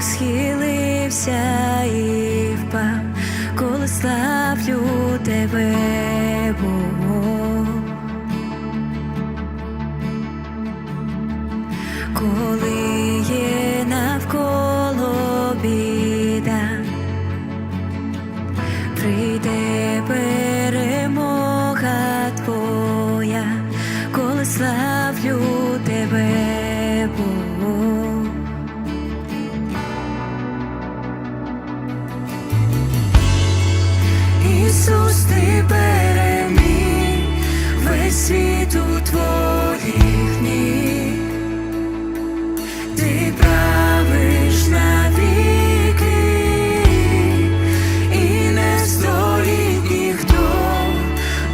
схилився і впав, коли славлю тебе, Бог. Коли є навколо біда, прийде перемога твоя, коли славлю тебе, Бог. Ісус, ти переміг весь світ у твоїх ніг ти правиш навіки і не стоїть ніхто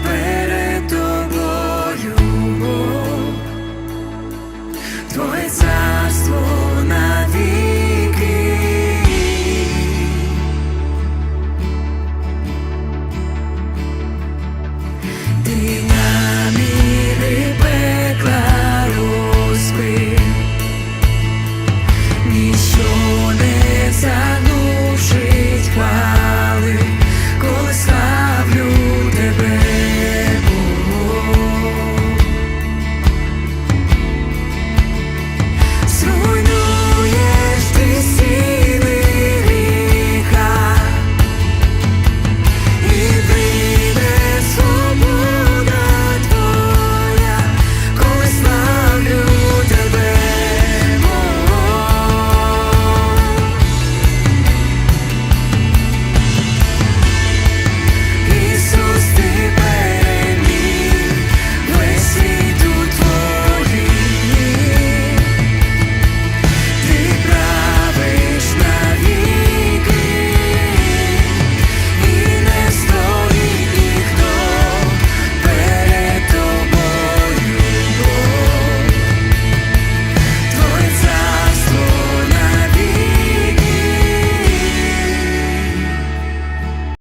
перед тобою Бог. Твоє